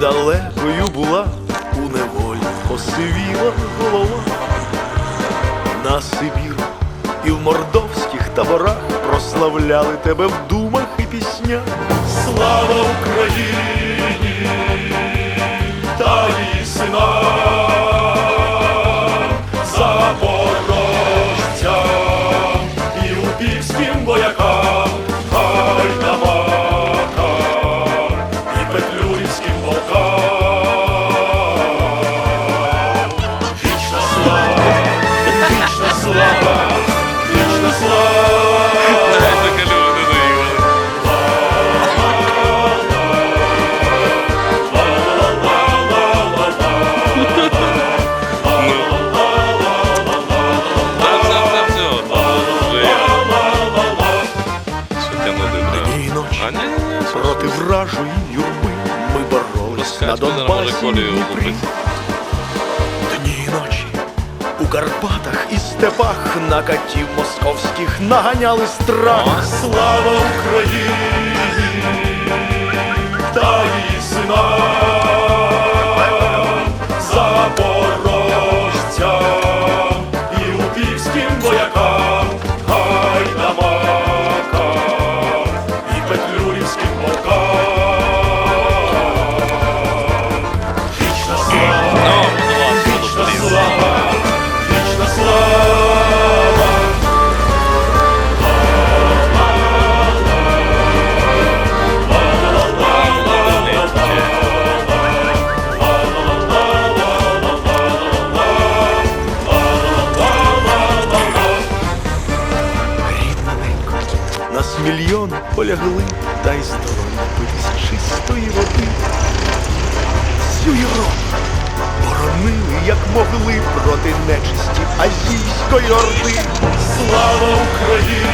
Далекою була, у неволі посивіла голова. На Сибіру і в мордовських таборах прославляли тебе в думах і піснях. Слава Україні та її синам, на Донбасі. Дніпрі. Дні і ночі у Карпатах і степах на катів московських наганяли страх. Слава Україні нас мільйон полягли, та й здоров'я напитись чистої води. Всю Європу боронили, як могли, проти нечисті азійської орди. Слава Україні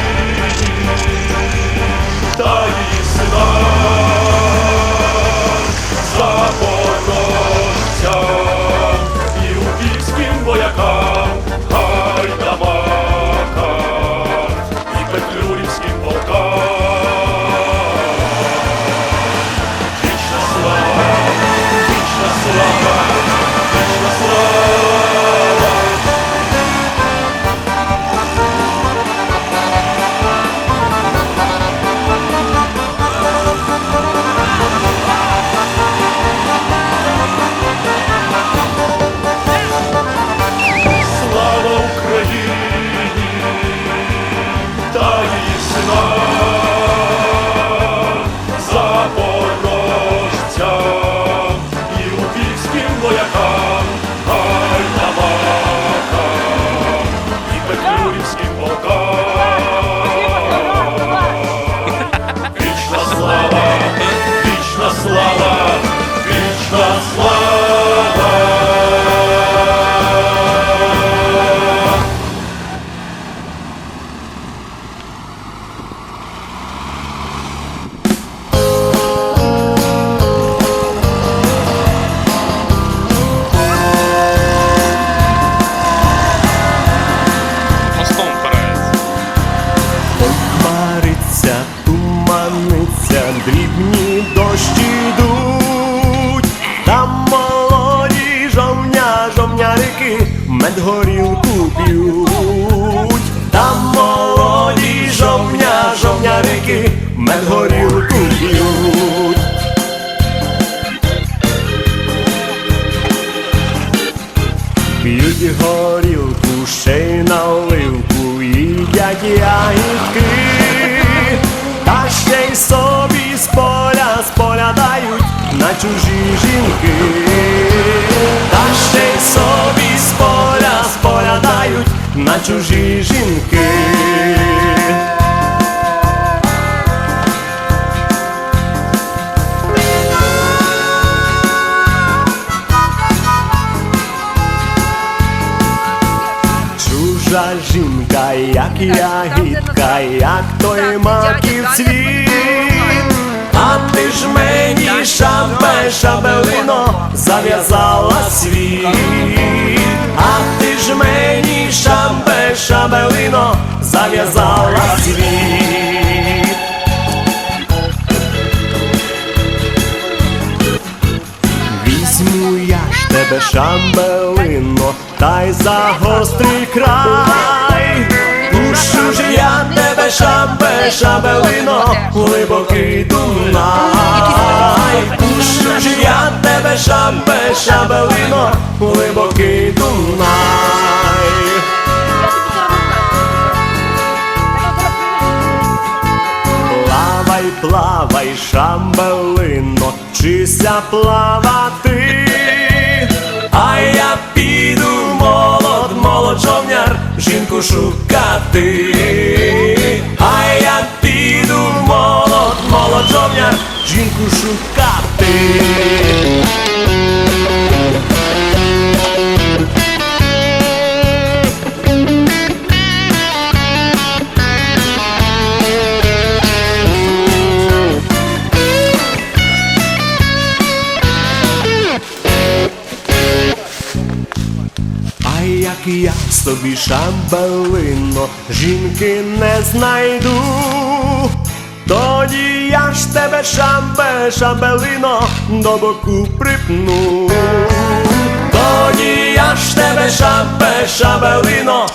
жовнярики медгорілку п'ють, там молоді жовня, жовнярики медгорілку п'ють. П'ють горілку, ще й наливку, їдять ягідки, та ще й собі з поля споглядають на чужі жінки, та ще й собі з поля на чужі жінки. Чужа жінка, як ягідка, як той маків цвіт. А ти ж мені шабе, шабелино, зав'язала світ. А ти ж мені шабе, шабелино, зав'язала світ. Візьму я ж тебе шамбелино, та й за гострий край. Шамбе, шабелино, глибокий Дунай. Пушу ж я тебе шамбе, шабелино, глибокий Дунай. Плавай, плавай, шамбелино, вчися плавати, а я піду молод, молод човняр, жінку шукати, жінку шукати. Як я собі шамбелино, жінки не знайду, тоді я ж тебе шамбе, шамбелино, до боку припну. Тоді я ж тебе шамбе, шамбелино,